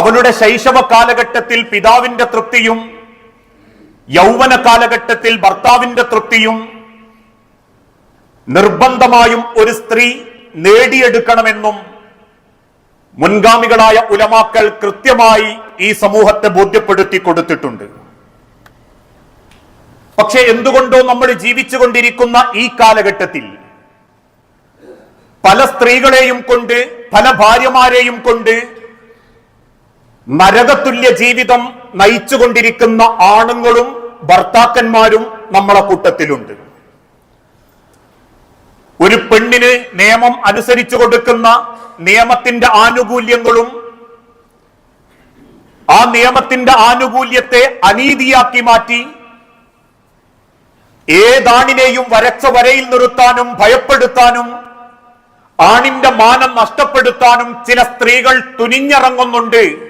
അവളുടെ ശൈശവ കാലഘട്ടത്തിൽ പിതാവിന്റെ തൃപ്തിയും യൗവന കാലഘട്ടത്തിൽ ഭർത്താവിന്റെ തൃപ്തിയും നിർബന്ധമായും ഒരു സ്ത്രീ നേടിയെടുക്കണമെന്നും മുൻഗാമികളായ ഉലമാക്കൾ കൃത്യമായി ഈ സമൂഹത്തെ ബോധ്യപ്പെടുത്തി കൊടുത്തിട്ടുണ്ട്. പക്ഷെ എന്തുകൊണ്ടോ നമ്മൾ ജീവിച്ചുകൊണ്ടിരിക്കുന്ന ഈ കാലഘട്ടത്തിൽ പല സ്ത്രീകളെയും കൊണ്ട് പല ഭാര്യമാരെയും കൊണ്ട് നരകതുല്യ ജീവിതം നയിച്ചുകൊണ്ടിരിക്കുന്ന ആണുങ്ങളും ഭർത്താക്കന്മാരും നമ്മളെ കൂട്ടത്തിലുണ്ട്. ഒരു പെണ്ണിന് നിയമം അനുസരിച്ചു കൊടുക്കുന്ന നിയമത്തിന്റെ ആനുകൂല്യങ്ങളും ആ നിയമത്തിന്റെ ആനുകൂല്യത്തെ അനീതിയാക്കി മാറ്റി ഏതാണിനെയും വരച്ച വരയിൽ നിർത്താനും ഭയപ്പെടുത്താനും ആണിന്റെ മാനം നഷ്ടപ്പെടുത്താനും ചില സ്ത്രീകൾ തുനിഞ്ഞിറങ്ങുന്നുണ്ട്.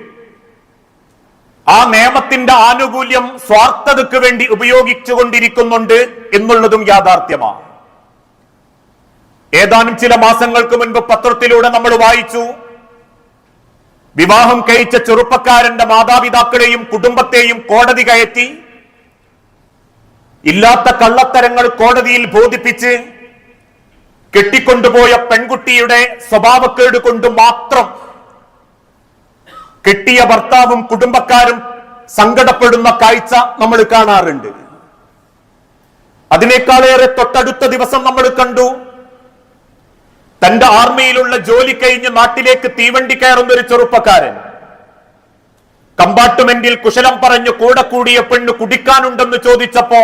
ആ നിയമത്തിന്റെ ആനുകൂല്യം സ്വാർത്ഥതയ്ക്ക് വേണ്ടി ഉപയോഗിച്ചുകൊണ്ടിരിക്കുന്നുണ്ട് എന്നുള്ളതും യാഥാർത്ഥ്യമാണ്. ഏതാനും ചില മാസങ്ങൾക്ക് മുൻപ് പത്രത്തിലൂടെ നമ്മൾ വായിച്ചു വിവാഹം കഴിച്ച ചെറുപ്പക്കാരന്റെ മാതാപിതാക്കളെയും കുടുംബത്തെയും കോടതി കയറ്റി ഇല്ലാത്ത കള്ളത്തരങ്ങൾ കോടതിയിൽ ബോധിപ്പിച്ച് കെട്ടിക്കൊണ്ടുപോയ പെൺകുട്ടിയുടെ സ്വഭാവക്കേട് കൊണ്ട് മാത്രം കെട്ടിയ ഭർത്താവും കുടുംബക്കാരും സങ്കടപ്പെടുന്ന കാഴ്ച നമ്മൾ കാണാറുണ്ട്. അതിനേക്കാളേറെ തൊട്ടടുത്ത ദിവസം നമ്മൾ കണ്ടു. തന്റെ ആർമിയിലുള്ള ജോലി കഴിഞ്ഞ് നാട്ടിലേക്ക് തീവണ്ടി കയറുന്ന ഒരു ചെറുപ്പക്കാരൻ. കമ്പാർട്ട്മെന്റിൽ കുശലം പറഞ്ഞു കൂടെ കൂടിയ പെണ്ണ് കുടിക്കാനുണ്ടെന്ന് ചോദിച്ചപ്പോ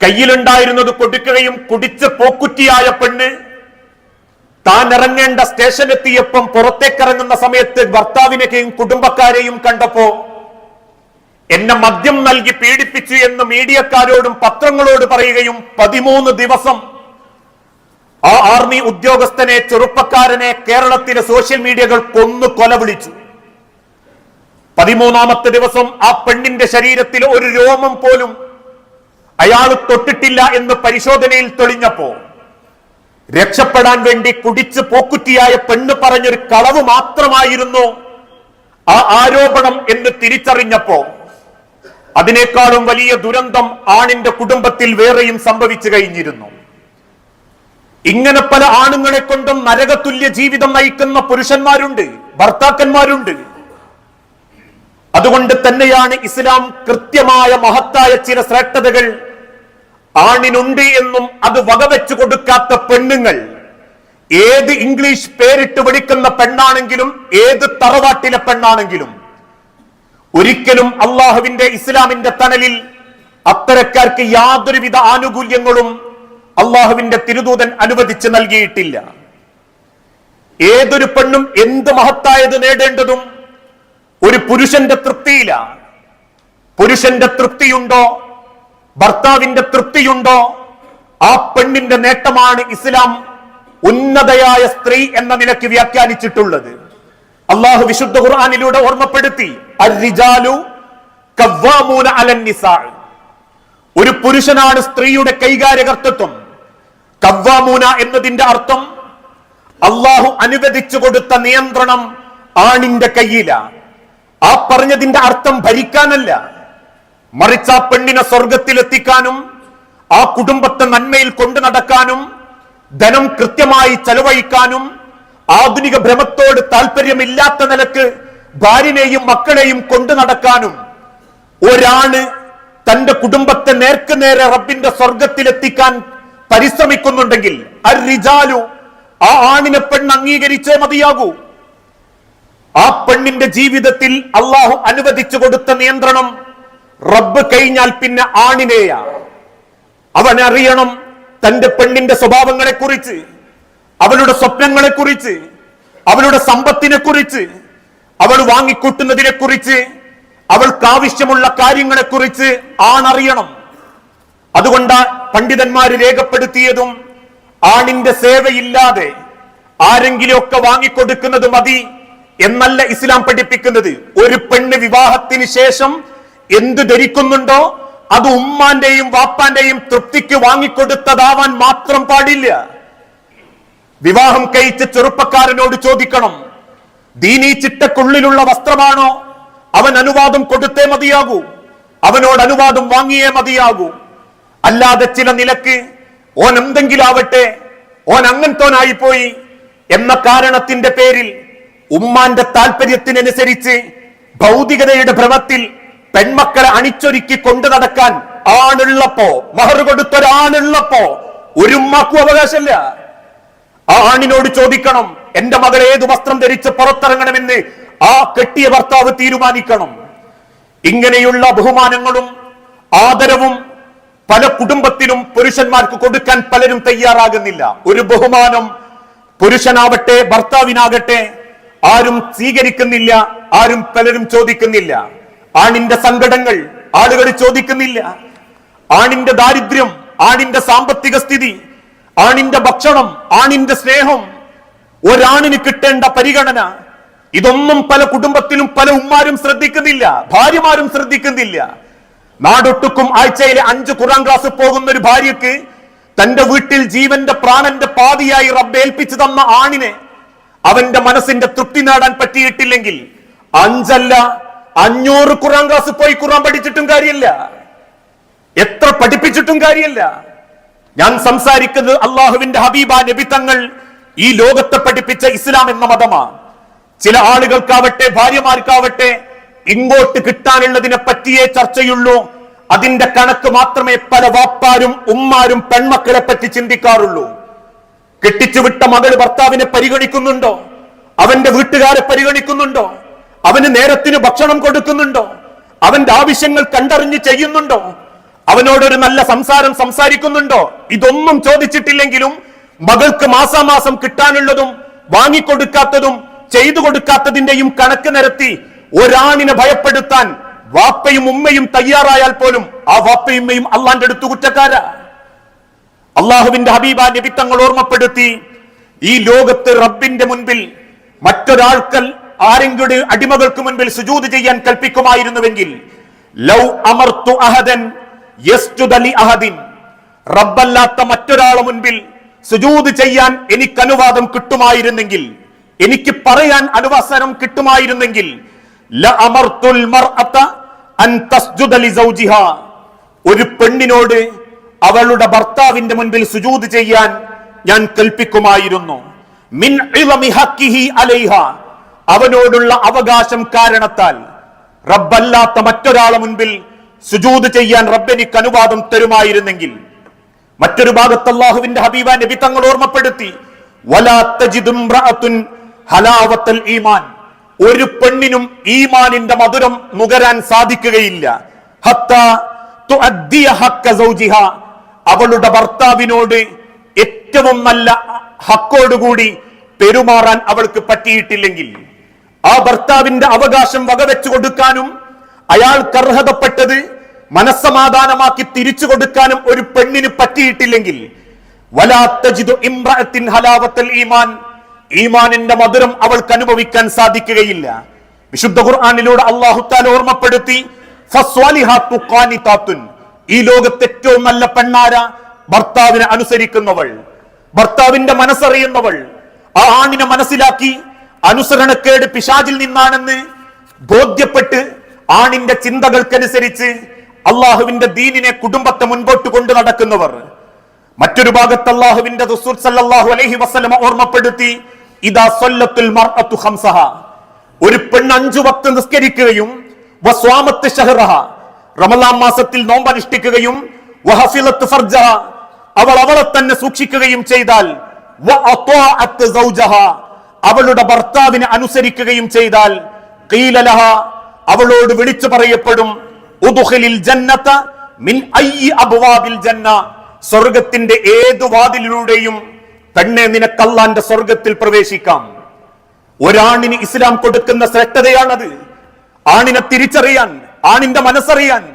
കയ്യിലുണ്ടായിരുന്നത് കൊടുക്കുകയും കുടിച്ച് പോക്കുറ്റിയായ പെണ്ണ് താൻ ഇറങ്ങേണ്ട സ്റ്റേഷനെത്തിയപ്പം പുറത്തേക്കിറങ്ങുന്ന സമയത്ത് ഭർത്താവിനെയും കുടുംബക്കാരെയും കണ്ടപ്പോ എന്നെ മദ്യം നൽകി പീഡിപ്പിച്ചു എന്ന് മീഡിയക്കാരോടും പത്രങ്ങളോട് പറയുകയും പതിമൂന്ന് ദിവസം ആ ആർമി ഉദ്യോഗസ്ഥനെ ചെറുപ്പക്കാരനെ കേരളത്തിലെ സോഷ്യൽ മീഡിയകൾ കൊന്നു കൊല വിളിച്ചു പതിമൂന്നാമത്തെ ദിവസം ആ പെണ്ണിന്റെ ശരീരത്തിൽ ഒരു രോമം പോലും അയാൾ തൊട്ടിട്ടില്ല എന്ന് പരിശോധനയിൽ തെളിഞ്ഞപ്പോ രക്ഷപ്പെടാൻ വേണ്ടി കുടിച്ച് പോക്കുറ്റിയായ പെണ്ണ് പറഞ്ഞൊരു കളവ് മാത്രമായിരുന്നു ആ ആരോപണം എന്ന് തിരിച്ചറിഞ്ഞപ്പോ അതിനേക്കാളും വലിയ ദുരന്തം ആണിന്റെ കുടുംബത്തിൽ വേറെയും സംഭവിച്ചു കഴിഞ്ഞിരുന്നു. ഇങ്ങനെ പല ആണുങ്ങളെ കൊണ്ടും നരകതുല്യ ജീവിതം നയിക്കുന്ന പുരുഷന്മാരുണ്ട് ഭർത്താക്കന്മാരുണ്ട്. അതുകൊണ്ട് തന്നെയാണ് ഇസ്ലാം കൃത്യമായ മഹത്തായ ചില ശ്രേഷ്ഠതകൾ ആണിനുണ്ട് എന്നും അത് വകവെച്ചു കൊടുക്കാത്ത പെണ്ണുങ്ങൾ. ഏത് ഇംഗ്ലീഷ് പേരിട്ട് വിളിക്കുന്ന പെണ്ണാണെങ്കിലും ഏത് തറവാട്ടിലെ പെണ്ണാണെങ്കിലും ഒരിക്കലും അള്ളാഹുവിന്റെ ഇസ്ലാമിന്റെ തണലിൽ അത്തരക്കാർക്ക് യാതൊരുവിധ ആനുകൂല്യങ്ങളും അള്ളാഹുവിന്റെ തിരുദൂതൻ അനുവദിച്ച് നൽകിയിട്ടില്ല. ഏതൊരു പെണ്ണും എന്ത് മഹത്തായത് നേടേണ്ടതും ഒരു പുരുഷന്റെ തൃപ്തിയില. പുരുഷന്റെ തൃപ്തിയുണ്ടോ? ഭർത്താവിന്റെ തൃപ്തിയുണ്ടോ? ആ പെണ്ണിന്റെ നേട്ടമാണ് ഇസ്ലാം ഉന്നതയായ സ്ത്രീ എന്ന നിലയ്ക്ക് വ്യാഖ്യാനിച്ചിട്ടുള്ളത്. അള്ളാഹു വിശുദ്ധ ഖുർആാനിലൂടെ ഓർമ്മപ്പെടുത്തി ഒരു പുരുഷനാണ് സ്ത്രീയുടെ കൈകാര്യകർത്തൃത്വം. കവ്വാമൂന എന്നതിന്റെ അർത്ഥം അള്ളാഹു അനുവദിച്ചു കൊടുത്ത നിയന്ത്രണം ആണിന്റെ കയ്യിലാണ് ആ പറഞ്ഞതിന്റെ അർത്ഥം ഭരിക്കാനല്ല. മറിച്ച് ആ പെണ്ണിനെ സ്വർഗത്തിലെത്തിക്കാനും ആ കുടുംബത്തെ നന്മയിൽ കൊണ്ടു നടക്കാനും ധനം കൃത്യമായി ചെലവഴിക്കാനും ആധുനിക ഭ്രമത്തോട് താല്പര്യമില്ലാത്ത നിലയ്ക്ക് ഭാര്യനെയും മക്കളെയും കൊണ്ടു നടക്കാനും ഒരാൾ തന്റെ കുടുംബത്തെ നേർക്ക് നേരെ റബ്ബിന്റെ സ്വർഗത്തിലെത്തിക്കാൻ പരിശ്രമിക്കുന്നുണ്ടെങ്കിൽ അരിജാലു ആ ആണിനെ പെണ്ണ് അംഗീകരിച്ചേ മതിയാകൂ. ആ പെണ്ണിന്റെ ജീവിതത്തിൽ അള്ളാഹു അനുവദിച്ചു കൊടുത്ത നിയന്ത്രണം റബ്ബ് കഴിഞ്ഞാൽ പിന്നെ ആണിനെയാ. അവൻ അറിയണം തന്റെ പെണ്ണിന്റെ സ്വഭാവങ്ങളെ കുറിച്ച് അവളുടെ സ്വപ്നങ്ങളെ കുറിച്ച് അവളുടെ സമ്പത്തിനെ കുറിച്ച് അവൾ വാങ്ങിക്കൂട്ടുന്നതിനെ കുറിച്ച് അവൾക്ക് ആവശ്യമുള്ള കാര്യങ്ങളെ കുറിച്ച് ആണറിയണം. അതുകൊണ്ട് പണ്ഡിതന്മാർ രേഖപ്പെടുത്തിയതും ആണിന്റെ സേവയില്ലാതെ ആരെങ്കിലും ഒക്കെ വാങ്ങിക്കൊടുക്കുന്നത് മതി എന്നല്ല ഇസ്ലാം പഠിപ്പിക്കുന്നത്. ഒരു പെണ്ണ് വിവാഹത്തിന് ശേഷം എന്ത് ധരിക്കുന്നുണ്ടോ അത് ഉമ്മാന്റെയും വാപ്പാന്റെയും തൃപ്തിക്ക് വാങ്ങിക്കൊടുത്തതാവാൻ മാത്രം പാടില്ല. വിവാഹം കഴിച്ച ചെറുപ്പക്കാരനോട് ചോദിക്കണം ദീനീ ചിട്ടക്കുള്ളിലുള്ള വസ്ത്രമാണോ? അവൻ അനുവാദം കൊടുത്തേ മതിയാകൂ. അവനോട് അനുവാദം വാങ്ങിയേ മതിയാകൂ. അല്ലാതെ ചില നിലയ്ക്ക് ഓൻ എന്തെങ്കിലും ആവട്ടെ ഓൻ അങ്ങനത്തോനായി പോയി. എന്ന കാരണത്തിന്റെ പേരിൽ ഉമ്മാന്റെ താല്പര്യത്തിനനുസരിച്ച് ഭൗതികതയുടെ ഭ്രമത്തിൽ പെൺമക്കളെ അണിച്ചൊരുക്കി കൊണ്ടു നടക്കാൻ ആണുള്ളപ്പോ മഹർ കൊടുത്തൊരാണുള്ളപ്പോ ഒരു ഉമ്മാക്കും അവകാശമില്ല. ആ ആണിനോട് ചോദിക്കണം എന്റെ മകൾ ഏത് വസ്ത്രം ധരിച്ച് പുറത്തിറങ്ങണമെന്ന് ആ കെട്ടിയ ഭർത്താവ് തീരുമാനിക്കണം. ഇങ്ങനെയുള്ള ബഹുമാനങ്ങളും ആദരവും പല കുടുംബത്തിലും പുരുഷന്മാർക്ക് കൊടുക്കാൻ പലരും തയ്യാറാകുന്നില്ല. ഒരു ബഹുമാനം പുരുഷനാവട്ടെ ഭർത്താവിനാകട്ടെ ആരും സ്വീകരിക്കുന്നില്ല ആരും പലരും ചോദിക്കുന്നില്ല. ആണിന്റെ സങ്കടങ്ങൾ ആളുകൾ ചോദിക്കുന്നില്ല. ആണിന്റെ ദാരിദ്ര്യം ആണിന്റെ സാമ്പത്തിക സ്ഥിതി ആണിന്റെ ഭക്ഷണം ആണിന്റെ സ്നേഹം ഒരാണിന് കിട്ടേണ്ട പരിഗണന. ഇതൊന്നും പല കുടുംബത്തിലും പല ഉമ്മാരും ശ്രദ്ധിക്കുന്നില്ല ഭാര്യമാരും ശ്രദ്ധിക്കുന്നില്ല. നാടൊട്ടുക്കും ആഴ്ചയിലെ അഞ്ച് ഖുറാൻ ക്ലാസ് പോകുന്ന ഒരു ഭാര്യക്ക് തന്റെ വീട്ടിൽ ജീവന്റെ പ്രാണന്റെ പാതിയായി റബ്ബേൽപ്പിച്ചു തന്ന ആണിനെ അവന്റെ മനസ്സിന്റെ തൃപ്തി നേടാൻ പറ്റിയിട്ടില്ലെങ്കിൽ അഞ്ചല്ല അഞ്ഞൂറ് ഖുറാൻ ക്ലാസ് പോയി ഖുറാൻ പഠിച്ചിട്ടും കാര്യമില്ല. എത്ര പഠിപ്പിച്ചിട്ടും കാര്യമില്ല. ഞാൻ സംസാരിക്കുന്നത് അള്ളാഹുവിന്റെ ഹബീബ നബി തങ്ങൾ ഈ ലോകത്തെ പഠിപ്പിച്ച ഇസ്ലാം എന്ന മതമാണ്. ചില ആളുകൾക്കാവട്ടെ ഭാര്യമാർക്കാവട്ടെ ഇങ്ങോട്ട് കിട്ടാനുള്ളതിനെ പറ്റിയേ ചർച്ചയുള്ളൂ. അതിന്റെ കണക്ക് മാത്രമേ പല വാപ്പാരും ഉമ്മാരും പെൺമക്കളെ പറ്റി ചിന്തിക്കാറുള്ളൂ. കെട്ടിച്ചുവിട്ട മകൾ ഭർത്താവിനെ പരിഗണിക്കുന്നുണ്ടോ? അവന്റെ വീട്ടുകാരെ പരിഗണിക്കുന്നുണ്ടോ? അവന് നേരത്തിന് ഭക്ഷണം കൊടുക്കുന്നുണ്ടോ? അവന്റെ ആവശ്യങ്ങൾ കണ്ടറിഞ്ഞ് ചെയ്യുന്നുണ്ടോ? അവനോടൊരു നല്ല സംസാരം സംസാരിക്കുന്നുണ്ടോ? ഇതൊന്നും ചോദിച്ചിട്ടില്ലെങ്കിലും മകൾക്ക് മാസാമാസം കിട്ടാനുള്ളതും വാങ്ങിക്കൊടുക്കാത്തതും ചെയ്തു കൊടുക്കാത്തതിന്റെയും കണക്ക് നിരത്തി ഒരാണിനെ ഭയപ്പെടുത്താൻ വാപ്പയും ഉമ്മയും തയ്യാറായാൽ പോലും ആ വാപ്പയും ഉമ്മയും അള്ളാന്റെ അടുത്ത് കുറ്റക്കാരാ. അള്ളാഹുവിന്റെ ഹബീബ നബി ഓർമ്മപ്പെടുത്തി ഈ ലോകത്ത് റബ്ബിന്റെ മുൻപിൽ മറ്റൊരാൾക്കൽ ആരെങ്കിലും അടിമകൾക്ക് മുൻപിൽ സുജൂത് ചെയ്യാൻ കൽപ്പിക്കുമായിരുന്നുവെങ്കിൽ ലൗ അമർത്തു അഹദൻ അഹദിൻ. റബ്ബല്ലാത്ത മറ്റൊരാളെ മുൻപിൽ സുജൂത് ചെയ്യാൻ എനിക്ക് അനുവാദം കിട്ടുമായിരുന്നെങ്കിൽ എനിക്ക് പറയാൻ അനുവാസനം കിട്ടുമായിരുന്നെങ്കിൽ ഒരു പെണ്ണിനോട് അവളുടെ ഭർത്താവിന്റെ മുൻപിൽ സുജൂത് ചെയ്യാൻ ഞാൻ കൽപ്പിക്കുമായിരുന്നു. മിൻ അലൈഹ. അവനോടുള്ള അവകാശം കാരണത്താൽ റബ്ബല്ലാത്ത മറ്റൊരാളെ മുൻപിൽ സുജൂത് ചെയ്യാൻ റബ്ബെനിക്ക് അനുവാദം തരുമായിരുന്നെങ്കിൽ മറ്റൊരു ഭാഗത്ത് അള്ളാഹുവിന്റെ ഹബീബ നബി തങ്ങൾ ഓർമ്മപ്പെടുത്തി ഹലാവത്തൽ ഈമാൻ. ഒരു പെണ്ണിനും ഈമാനിന്റെ മധുരം നുകരാൻ സാധിക്കുകയില്ല. അവളുടെ ഭർത്താവിനോട് ഏറ്റവും നല്ല ഹക്കോടുകൂടി പെരുമാറാൻ അവൾക്ക് പറ്റിയിട്ടില്ലെങ്കിൽ ആ ഭർത്താവിന്റെ അവകാശം വകവെച്ചു കൊടുക്കാനും അയാൾക്ക് അർഹതപ്പെട്ടത് മനസ്സമാധാനമാക്കി തിരിച്ചു കൊടുക്കാനും ഒരു പെണ്ണിന് പറ്റിയിട്ടില്ലെങ്കിൽ ഈമാൻ ഈമാനിന്റെ മധുരം അവൾക്ക് അനുഭവിക്കാൻ സാധിക്കുകയില്ല വിശുദ്ധ ഖുർആാനിലൂടെ അള്ളാഹു താല ഓർമ്മപ്പെടുത്തി. ഈ ലോകത്ത് ഏറ്റവും നല്ല പെണ്ണാര ഭർത്താവിനെ അനുസരിക്കുന്നവൾ ഭർത്താവിന്റെ മനസ്സറിയുന്നവൾ ആ ആണിനെ മനസ്സിലാക്കി അനുസരണക്കേട് പിശാചിൽ നിന്നാണെന്ന് ബോധ്യപ്പെട്ട് ആണിന്റെ ചിന്തകൾക്കനുസരിച്ച് അള്ളാഹുവിന്റെ ദീനിനെ കുടുംബത്തെ മുൻപോട്ട് കൊണ്ടു നടക്കുന്നവർ. മറ്റൊരു ഭാഗത്ത് അള്ളാഹുവിന്റെ റസൂൽ സല്ലല്ലാഹു അലൈഹി വസല്ലമ ഓർമ്മപ്പെടുത്തി ഇദാ സല്ലത്തുൽ മർഅത്തു ഖംസഹ. ഒരു പെണ്ണ് അഞ്ചു വക്ത് നിസ്കരിക്കുകയും വസ്വാമത്ത് ഷഹ്റഹ. റമലാം മാസത്തിൽ നോമ്പനുഷ്ഠിക്കുകയും വഹഫിലത്ത് ഫർജഹ. അവൾ അവളെ തന്നെ സൂക്ഷിക്കുകയും ചെയ്താൽ വഅത്വാഅത്ത് സൗജഹ. അവളുടെ ഭർത്താവിനെ അനുസരിക്കുകയും ചെയ്താൽ ഖീല ലഹ അവളോട് വിളിച്ചു പറയപ്പെടും മിൻ അബ്വാബിൽ ജന്ന. സ്വർഗത്തിന്റെ ഏതു വാതിലിലൂടെയും പെണ്ണെ നിനക്കല്ലാന്റെ സ്വർഗത്തിൽ പ്രവേശിക്കാം. ഒരാണിന് ഇസ്ലാം കൊടുക്കുന്ന ശ്രേഷ്ഠതയാണത്. ആണിനെ തിരിച്ചറിയാൻ ആണിന്റെ മനസ്സറിയാൻ